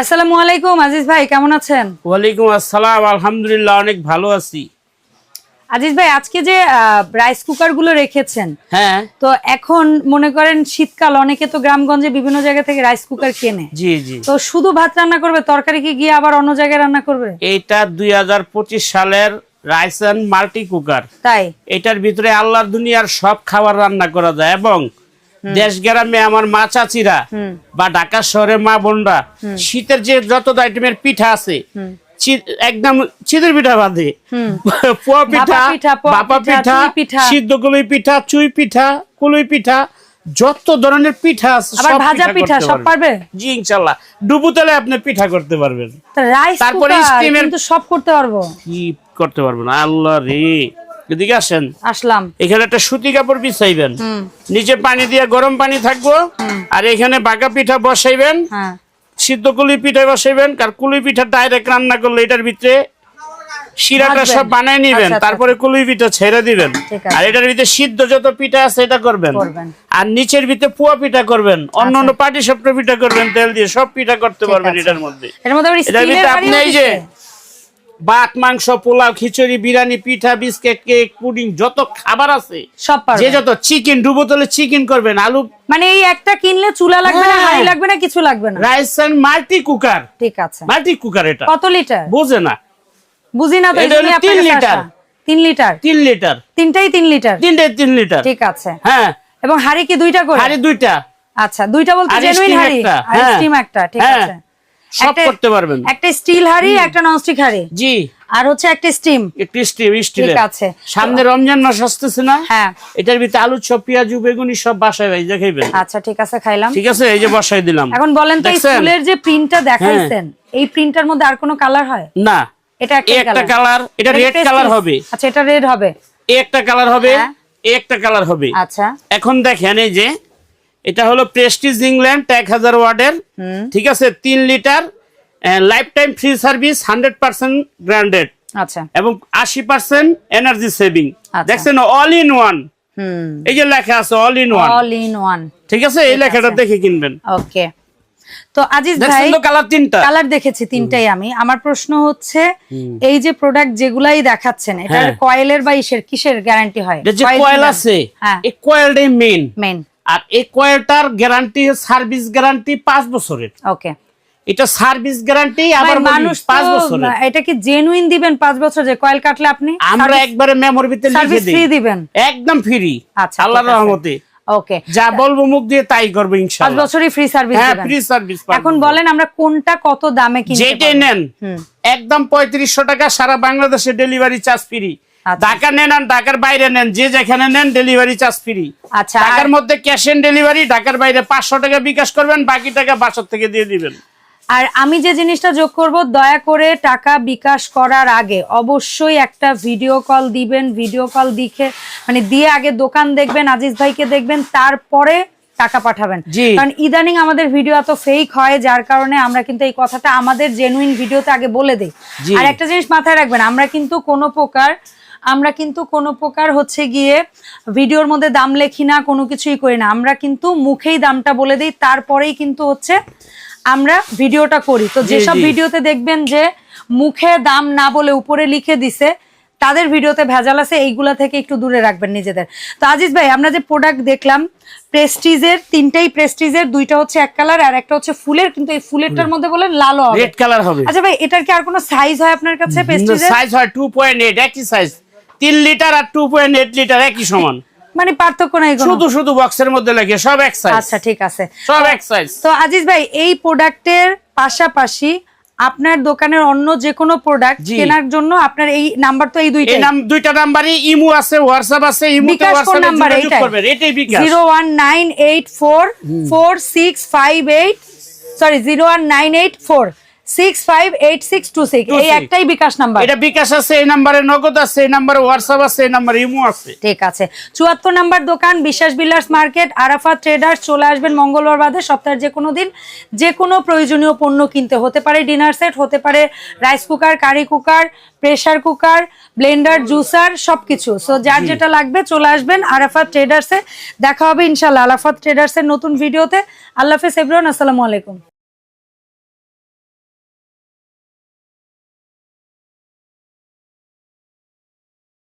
আসসালামু আলাইকুম আজিজ ভাই কেমন আছেন? ওয়ালাইকুম আসসালাম আলহামদুলিল্লাহ অনেক ভালো আছি। আজিজ ভাই আজকে যে রাইস কুকারগুলো রেখেছেন হ্যাঁ। তো এখন মনে করেন শীতকাল অনেকে তো গ্রামগঞ্জে বিভিন্ন জায়গা থেকে রাইস কুকার কেনে। জি জি। তো শুধু ভাত রান্না করবে তরকারি কি গিয়ে আবার অন্য জায়গায় রান্না করবে? এইটা দুই হাজার পঁচিশ সালের রাইস অ্যান্ড মাল্টি কুকার তাই? এটার ভিতরে আল্লাহর দুনিয়ার সব খাবার রান্না করা যায় এবং দেশ গ্রামে আমার মা চাচিরা বা ঢাকা শহরে মা বোনরা শীতের যে যত আইটেমের পিঠা আছে একদম চিদের পিঠা হুম। পোয়া পিঠা বাপা পিঠা। সিদ্ধ কুলুই পিঠা চুই পিঠা কুলুই পিঠা যত ধরনের পিঠা আছে আবার ভাজা পিঠা সব। পারবে? জি ইনশাল্লাহ। ডুবু তেলে আপনি পিঠা করতে পারবেন। তারপরে সব করতে পারব। কি করতে পারবেন আল্লাহ রে। এদিকে আসেন। আসলাম। এখানে একটা সুতি কাপড় বিছাইবেন। নিচে পানি দিয়ে গরম পানি থাকব। আর এখানে বাঁকা পিঠা বসাইবেন। হ্যাঁ। সিদ্ধ কুলি পিঠা বসাইবেন। আর কুলি পিঠা ডাইরেক্ট রান্না করলে এটার ভিতরে শিরাটা সব নিবেন। আচ্ছা, আচ্ছা, তারপরে কুলি পিঠা ছেড়ে দিবেন। আর এটার ভিতরে সিদ্ধ যত পিঠা আছে এটা করবেন। আর নিচের ভিতরে পুয়া পিঠা করবেন। অন্য অন্য পাটি সব পিঠা করবেন তেল দিয়ে সব পিঠা করতে পারবেন এটার মধ্যে। মধ্যে এটার হাঁড়িও আপনি এই যে। ভাত মাংস পোলাও খিচুড়ি বিরিয়ানি পিঠা বিস্কিট কেক পুডিং যত খাবার আছে সব যে যত চিকেন ডুবো তলে চিকেন করবেন আলু মানে এই একটা কিনলে চুলা লাগবে না হ্যাঁ। হাঁড়ি লাগবে না কিছু লাগবে না। Rice and multi cooker. ঠিক আছে। মাল্টি কুকার এটা। কত লিটার? বোঝে না। বুঝি না তো এটা হলো জন্যই তিন লিটার। আসা। তিন লিটার? তিন লিটার। তিনটাই তিন লিটার? তিনটে তিন লিটার। ঠিক আছে। হ্যাঁ। এবং হাড়ি কি দুইটা করে? হাড়ি দুইটা। আচ্ছা দুইটা বলতে জেনুইন হাড়ি। স্টিম একটা ঠিক হ্যাঁ। আছে। সব করতে পারবেন। একটা স্টিল হাড়ি একটা ননস্টিক হাড়ি। জি। আর হচ্ছে একটা স্টিম। একটু স্টিল। স্টিলের আছে। সামনে রমজান মাস আসতেছে না? হ্যাঁ। এটার ভিতরে আলু সব পেঁয়াজু বেগুনি সব বাসায় ভাই দেখাইবেন আচ্ছা ঠিক আছে খাইলাম। ঠিক আছে এই যে বসাই দিলাম। এখন বলেন তো? ফুলের যে প্রিন্টটা দেখাইছেন এই প্রিন্টার মধ্যে আর কোনো কালার হয়? না। এটা একটা কালার। এটা রেড কালার হবে। আচ্ছা এটা রেড হবে। একটা কালার হবে হ্যাঁ। একটা কালার হবে। আচ্ছা। এখন দেখেন এই যে এটা হলো প্রেস্টিজ ইংল্যান্ড এক হাজার ওয়ার্ডের ঠিক আছে তিন litre life time free service hundred percent guaranteed আচ্ছা। এবং আশি পার্সেন্ট এনার্জি সেভিং। দেখছেন অল ইন ওয়ান হুম। এই যে লেখা আছে all in one all in one ঠিক আছে এই লেখাটা দেখে কিনবেন। ওকে। তো আজিজ ভাই কালার তিনটা? কালার দেখেছি তিনটাই আমি। আমার প্রশ্ন হচ্ছে এই যে প্রোডাক্ট যেগুলাই দেখাচ্ছেন এটা হ্যাঁ। কয়েলের বা ইসের কিসের গ্যারান্টি হয়? যে কয়েল আছে হ্যাঁ। এই কয়েলটাই মেইন মেন আর এই কয়েলটার গ্যারান্টি সার্ভিস গ্যারান্টি পাঁচ বছরের। ওকে এটা সার্ভিস গ্যারান্টি আবার মানুষ পাঁচ তো বছরের। এটা কি জেনুইন দিবেন পাঁচ বছর যে কয়েল কাটলে আপনি? আমরা একবারে মেমোর ভিতরে লিখে সার্ভিস ফ্রি দিই দিবেন? একদম ফ্রি আচ্ছা, আল্লাহর রহমতে। ওকে যা বলব মুখ দিয়ে তাই করব পাঁচ ইনশাআল্লাহ বছরই ফ্রি সার্ভিস হ্যাঁ ফ্রি সার্ভিস এখন বলেন আমরা কোনটা কত দামে কিনতে পারব? নেন একদম পঁয়ত্রিশশো টাকা সারা বাংলাদেশে ডেলিভারি চার্জ ফ্রি। ঢাকা নেন আর ঢাকার বাইরে নেন যে যেখানে নেন ডেলিভারি চার্জ ফ্রি আচ্ছা ঢাকার মধ্যে ক্যাশ অন ডেলিভারি ঢাকার বাইরে পাঁচশো টাকা বিকাশ করবেন বাকি টাকা বাসার থেকে দিয়ে দিবেন। আর আমি যে জিনিসটা যোগ করব দয়া করে টাকা বিকাশ করার আগে অবশ্যই একটা ভিডিও কল দিবেন ভিডিও কল দিকে মানে দিয়ে আগে দোকান দেখবেন আজিজ ভাইকে দেখবেন তারপরে টাকা পাঠাবেন। কারণ ইদানিং আমাদের ভিডিও এত ফেক হয় যার কারণে আমরা কিন্তু এই কথাটা আমাদের জেনুইন ভিডিওতে আগে বলে দিই। আর একটা জিনিস মাথায় রাখবেন আমরা কিন্তু কোনো প্রকার আমরা কিন্তু কোনো প্রকার হচ্ছে গিয়ে ভিডিওর মধ্যে দাম লেখি না কোনো কিছুই করি না। আমরা কিন্তু মুখেই দামটা বলে দিই তারপরেই কিন্তু হচ্ছে আমরা ভিডিওটা করি। তো যেসব ভিডিওতে দেখবেন যে মুখে দাম না বলে উপরে লিখে দিছে তাদের ভিডিওতে ভেজাল আছে এইগুলা থেকে একটু দূরে রাখবেন নিজেদের। তো আজিজ ভাই আমরা যে প্রোডাক্ট দেখলাম প্রেস্টিজের তিনটেই প্রেস্টিজের দুইটা হচ্ছে এক কালার আর একটা হচ্ছে ফুলের কিন্তু এই ফুলেরটার মধ্যে বলেন লালও হবে। রেড কালার হবে। আচ্ছা ভাই এটার কি আর কোনো সাইজ হয় আপনার কাছে প্রেস্টিজের সাইজ হয় টু পয়েন্ট এইট একই সাইজ তিন লিটার আর টু পয়েন্ট এইট লিটার একই সমান। মানে পার্থক্য নাই শুধু শুধু বক্সের মধ্যে লাগে সব এক সাইজ আচ্ছা ঠিক আছে। সব এক সাইজ তো আজিজ ভাই এই প্রোডাক্টের পাশাপাশি আপনার দোকানের অন্য যে কোনো প্রোডাক্ট কেনার জন্য আপনার এই নাম্বার তো এই এই নাম দুইটা নাম্বারই ইমো আছে হোয়াটসঅ্যাপ আছে ইমোতে কোন নাম্বার যোগাযোগ এটাই bKash. Zero one nine eight four four six five eight sorry zero one nine eight four six five eight six two six. এই একটাই বিকাশ নাম্বার। এটা বিকাশ আছে এই নাম্বারে নগদ আছে এই নাম্বারে হোয়াটসঅ্যাপ আছে এই নাম্বারে ইমো আছে। ঠিক আছে। চুয়াত্তর নাম্বার দোকান বিশ্বাস বিল্ডার্স মার্কেট ট্রেডার্স চলে আসবেন মঙ্গলবার বাদে সপ্তাহের যে কোনো দিন। যে কোনো প্রয়োজনীয় পণ্য কিনতে হতে পারে ডিনার সেট হতে পারে rice cooker curry cooker pressure cooker blender juicer সবকিছু। সো যার যেটা লাগবে চলে আসবেন আরাফাত ট্রেডার্সে দেখা হবে ইনশাল্লাহ আরাফাত ট্রেডার্সের নতুন ভিডিওতে আল্লাহ হাফেজ এভরিওয়ান আসসালামু আলাইকুম।